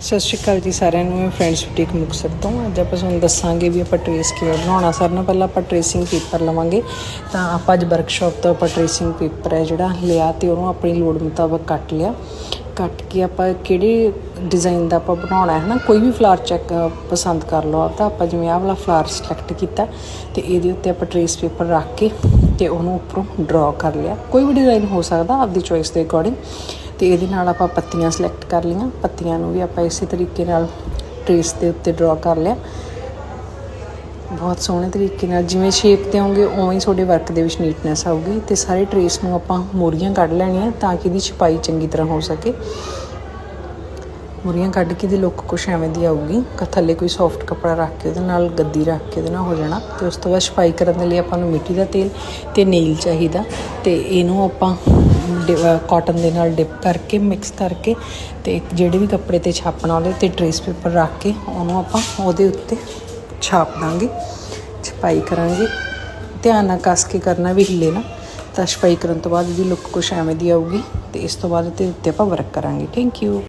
ਸਤਿ ਸ਼੍ਰੀ ਅਕਾਲ ਜੀ ਸਾਰਿਆਂ ਨੂੰ, ਮੈਂ ਫਰੈਂਡਸ ਬੁਟੀਕ ਮੁਕਤਸਰ ਤੋਂ। ਅੱਜ ਆਪਾਂ ਤੁਹਾਨੂੰ ਦੱਸਾਂਗੇ ਵੀ ਆਪਾਂ ਟਰੇਸ ਕਿਵੇਂ ਬਣਾਉਣਾ। ਸਾਰਿਆਂ ਨਾਲ ਪਹਿਲਾਂ ਆਪਾਂ ਟਰੇਸਿੰਗ ਪੇਪਰ ਲਵਾਂਗੇ। ਤਾਂ ਆਪਾਂ ਅੱਜ ਵਰਕਸ਼ਾਪ ਤੋਂ ਆਪਾਂ ਟਰੇਸਿੰਗ ਪੇਪਰ ਹੈ ਜਿਹੜਾ ਲਿਆ ਤੇ ਉਹਨੂੰ ਆਪਣੀ ਲੋੜ ਮੁਤਾਬਕ ਕੱਟ ਲਿਆ। ਕੱਟ ਕੇ ਆਪਾਂ ਕਿਹੜੇ ਡਿਜ਼ਾਈਨ ਦਾ ਆਪਾਂ ਬਣਾਉਣਾ ਹੈ ਨਾ, ਕੋਈ ਵੀ ਫਲਾਰ ਚੈੱਕ ਪਸੰਦ ਕਰ ਲਓ ਆਪਦਾ ਆਪਾਂ ਜਿਵੇਂ ਆਹ ਵਾਲਾ ਫਲਾਰ ਸਿਲੈਕਟ ਕੀਤਾ, ਤੇ ਇਹਦੇ ਉੱਤੇ ਆਪਾਂ ਟਰੇਸ ਪੇਪਰ ਰੱਖ ਕੇ ਤੇ ਉਹਨੂੰ ਉੱਪਰੋਂ ਡਰਾ ਕਰ ਲਿਆ। ਕੋਈ ਵੀ ਡਿਜ਼ਾਈਨ ਹੋ ਸਕਦਾ, ਆਪਦੀ ਚੋਇਸ ਦੇ ਅਕੋਰਡਿੰਗ ਤੇ ਇਹਦੇ ਨਾਲ ਆਪਾਂ ਪੱਤੀਆਂ ਸਿਲੈਕਟ ਕਰ ਲਈਆਂ। ਪੱਤੀਆਂ ਨੂੰ ਵੀ ਆਪਾਂ ਇਸੇ ਤਰੀਕੇ ਨਾਲ ਟ੍ਰੇਸ ਦੇ ਉੱਤੇ ਡਰਾ ਕਰ ਲਿਆ। ਬਹੁਤ ਸੋਹਣੇ ਤਰੀਕੇ ਨਾਲ ਜਿਵੇਂ ਸ਼ੇਪ ਤੇ ਆਉਂਗੇ ਉਵੇਂ ਹੀ ਤੁਹਾਡੇ ਵਰਕ ਦੇ ਵਿੱਚ ਨੀਟਨੈਸ ਆਊਗੀ ਤੇ ਸਾਰੇ ਟ੍ਰੇਸ ਨੂੰ ਆਪਾਂ ਮੋਰੀਆਂ ਕੱਢ ਲੈਣੀਆਂ ਤਾਂ ਕਿ ਇਹਦੀ ਛਪਾਈ ਚੰਗੀ ਤਰ੍ਹਾਂ ਹੋ ਸਕੇ। ਮੋਰੀਆਂ ਕੱਢ ਕੇ ਦੀ ਲੁੱਕ ਕੁਛ ਐਵੇਂ ਦੀ ਆਊਗੀ ਕ ਥੱਲੇ ਕੋਈ ਸੌਫਟ ਕੱਪੜਾ ਰੱਖ ਕੇ ਉਹਦੇ ਨਾਲ ਗੱਦੀ ਰੱਖ ਕੇ ਉਹਦੇ ਨਾਲ ਹੋ ਜਾਣਾ ਤੇ ਉਸ ਤੋਂ ਬਾਅਦ ਛਪਾਈ ਕਰਨ ਦੇ ਲਈ ਆਪਾਂ ਨੂੰ ਮਿੱਟੀ ਦਾ ਤੇਲ ਤੇ ਨੀਲ ਚਾਹੀਦਾ ਤੇ ਇਹਨੂੰ ਆਪਾਂ ਕਾਟਨ ਦੇ ਨਾਲ ਡਿਪ ਕਰਕੇ ਮਿਕਸ ਕਰਕੇ ਤੇ ਜਿਹੜੇ ਵੀ ਕੱਪੜੇ ਤੇ ਛਾਪਣਾ ਉਹਦੇ ਤੇ ਟ੍ਰੇਸ ਪੇਪਰ ਰੱਖ ਕੇ ਉਹਨੂੰ ਆਪਾਂ ਉਹਦੇ ਉੱਤੇ ਛਾਪ ਦਾਂਗੇ, ਛਪਾਈ ਕਰਾਂਗੇ। ਧਿਆਨ ਨਾਲ ਕੱਸ ਕੇ ਕਰਨਾ ਵੀ ਹਿੱਲੇ ਨਾ, ਤਾਂ ਛਪਾਈ ਕਰਨ ਤੋਂ ਬਾਅਦ ਇਹਦੀ ਲੁੱਕ ਕੁਛ ਐਵੇਂ ਦੀ ਆਊਗੀ ਤੇ ਇਸ ਤੋਂ ਬਾਅਦ ਤੇ ਉੱਤੇ ਆਪਾਂ ਵਰਕ ਕਰਾਂਗੇ। Thank you